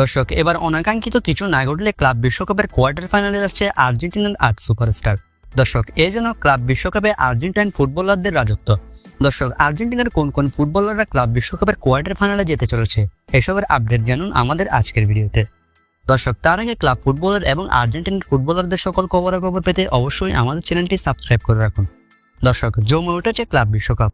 দর্শক, এবার অনাকাঙ্ক্ষিত কিছু না ঘটলে ক্লাব বিশ্বকাপের কোয়ার্টার ফাইনালে যাচ্ছে আর্জেন্টিনার আট সুপারস্টার। দর্শক এই যেন ক্লাব বিশ্বকাপে আর্জেন্টাইন ফুটবলারদের রাজত্ব। দর্শক, আর্জেন্টিনার কোন কোন ফুটবলাররা ক্লাব বিশ্বকাপের কোয়ার্টার ফাইনালে যেতে চলেছে, এসবের আপডেট জানুন আমাদের আজকের ভিডিওতে। দর্শক, তার আগে ক্লাব ফুটবলার এবং আর্জেন্টিনার ফুটবলারদের সকল খবরাখবর পেতে অবশ্যই আমাদের চ্যানেলটি সাবস্ক্রাইব করে রাখুন। দর্শক, জমে উঠেছে ক্লাব বিশ্বকাপ।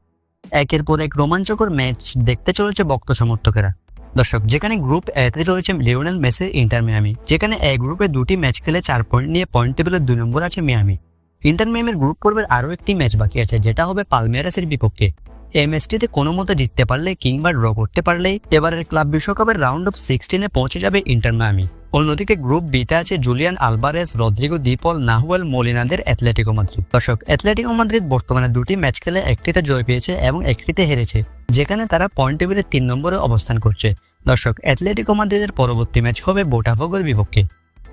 একের পর এক রোমাঞ্চকর ম্যাচ দেখতে চলেছে ভক্ত সমর্থকেরা। দর্শক, যেখানে গ্রুপ এতে রয়েছে লিওনেল মেসি, ইন্টার মিয়ামি, যেখানে এ গ্রুপে দুটি ম্যাচ খেলে চার পয়েন্ট নিয়ে পয়েন্ট টেবিলের দুই নম্বর আছে মিয়ামি। ইন্টার মিয়ামির গ্রুপ পর্বের আরও একটি ম্যাচ বাকি আছে, যেটা হবে পালমেরাসের বিপক্ষে। এই ম্যাচটিতে কোনো মতো জিততে পারলে কিংবা ড্র করতে পারলেই এবারের ক্লাব বিশ্বকাপের রাউন্ড অফ সিক্সটিনে পৌঁছে যাবে ইন্টার মিয়ামি। অন্যদিকে গ্রুপ বিতে আছে Julian Alvarez, Rodrigo De Paul, Nahuel মলিনাদের Atletico Madrid. দর্শক, অ্যাথলেটিকো মাদ্রিদ বর্তমানে দুটি ম্যাচ খেলে একটিতে জয় পেয়েছে এবং একটিতে হেরেছে। যেখানে তারা পয়েন্ট টেবিলে তিন নম্বরে অবস্থান করছে। দর্শক অ্যাথলেটিকো মাদ্রিদের পরবর্তী ম্যাচ হবে বোটাফোগোর বিপক্ষে।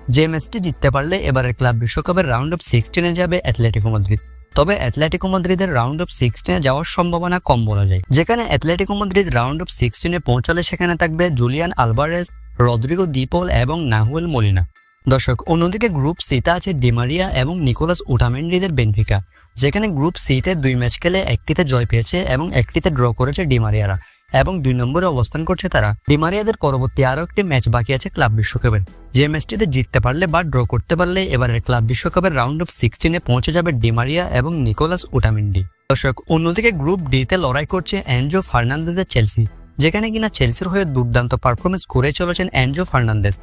যে ম্যাচটি জিততে পারলে এবারের ক্লাব বিশ্বকাপের রাউন্ড অফ সিক্সটিনে যাবে অ্যাথলেটিকো মাদ্রিদ তবে অ্যাথলেটিকো মাদ্রিদের রাউন্ড অফ সিক্সটিনে যাওয়ার সম্ভাবনা কম বলা যায়। যেখানে অ্যাথলেটিকো মাদ্রিদ রাউন্ড অফ সিক্সটিনে পৌঁছালে সেখানে থাকবে জুলিয়ান আলভারেজ রদ্রিগো দিপল এবং নাহুয়েল মলিনা দর্শক, অন্যদিকে গ্রুপ সিতে আছে ডিমারিয়া এবং নিকোলাস উটামেন্ডিদের বেনফিকা, যেখানে গ্রুপ সিতে দুই ম্যাচ খেলে একটিতে জয় পেয়েছে এবং একটিতে ড্র করেছে ডিমারিয়ারা এবং দুই নম্বরে অবস্থান করছে তারা। ডিমারিয়াদের পরবর্তী আরও একটি ম্যাচ বাকি আছে ক্লাব বিশ্বকাপের। যে ম্যাচটিতে জিততে পারলে বা ড্র করতে পারলে এবারের ক্লাব বিশ্বকাপের রাউন্ড অফ সিক্সটিনে পৌঁছে যাবে ডিমারিয়া এবং নিকোলাস উটামিন্ডি দর্শক, অন্যদিকে গ্রুপ ডিতে লড়াই করছে অ্যানজো ফার্নান্দেজের চেলসি যেখানে কিনা চেলসির হয়ে দুর্দান্ত পারফরমেন্স করে চলেছেন অ্যানজো ফার্নান্দেজ।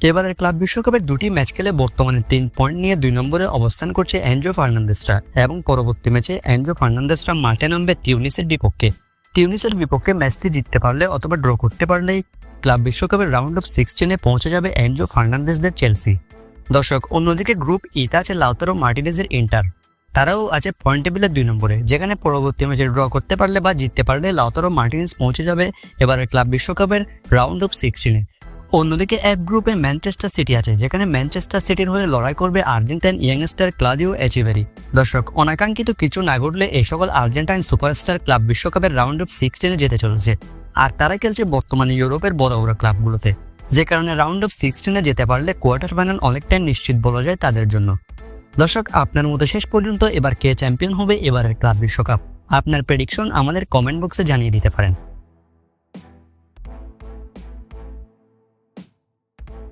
এবারের ক্লাব বিশ্বকাপের দুটি ম্যাচ খেলে বর্তমানে তিন পয়েন্ট নিয়ে দুই নম্বরে অবস্থান করছে অ্যানজো ফার্নান্দেসরা এবং পরবর্তী ম্যাচে অ্যানজো ফার্নান্দেসরা মাঠে নামবে তিউনিসের বিপক্ষে। তিউনিসের বিপক্ষে ম্যাচটি জিততে পারলে অথবা ড্র করতে পারলেই ক্লাব বিশ্বকাপের রাউন্ড অফ সিক্সটিনে পৌঁছে যাবে অ্যানজো ফার্নান্দেসদের চেলসি। দর্শক, অন্যদিকে গ্রুপ ইতে আছে লাউতারো মার্টিনেজের ইন্টার। তারাও আছে পয়েন্ট টেবিলের দুই নম্বরে, যেখানে পরবর্তী ম্যাচে ড্র করতে পারলে বা জিততে পারলে লাউতারো মার্টিনেজ পৌঁছে যাবে এবারের ক্লাব বিশ্বকাপের রাউন্ড অফ সিক্সটিনে। অন্যদিকে এক গ্রুপে ম্যানচেস্টার সিটি আছে, যেখানে ম্যানচেস্টার সিটির হয়ে লড়াই করবে আর্জেন্টাইন ইয়াংস্টার ক্লাদিও এচিভেরি। দর্শক, অনাকাঙ্ক্ষিত কিছু না ঘটলে এই সকল আর্জেন্টাইন সুপারস্টার ক্লাব বিশ্বকাপের রাউন্ড অফ সিক্সটিনে যেতে চলেছে। আর তারা খেলছে বর্তমানে ইউরোপের বড় বড় ক্লাবগুলোতে। যে কারণে রাউন্ড অফ সিক্সটিনে যেতে পারলে কোয়ার্টার ফাইনাল অনেকটাই নিশ্চিত বলা যায় তাদের জন্য। দর্শক, আপনার মতো শেষ পর্যন্ত এবার কে চ্যাম্পিয়ন হবে এবারের ক্লাব বিশ্বকাপ। আপনার প্রেডিকশন আমাদের কমেন্ট বক্সে জানিয়ে দিতে পারেন।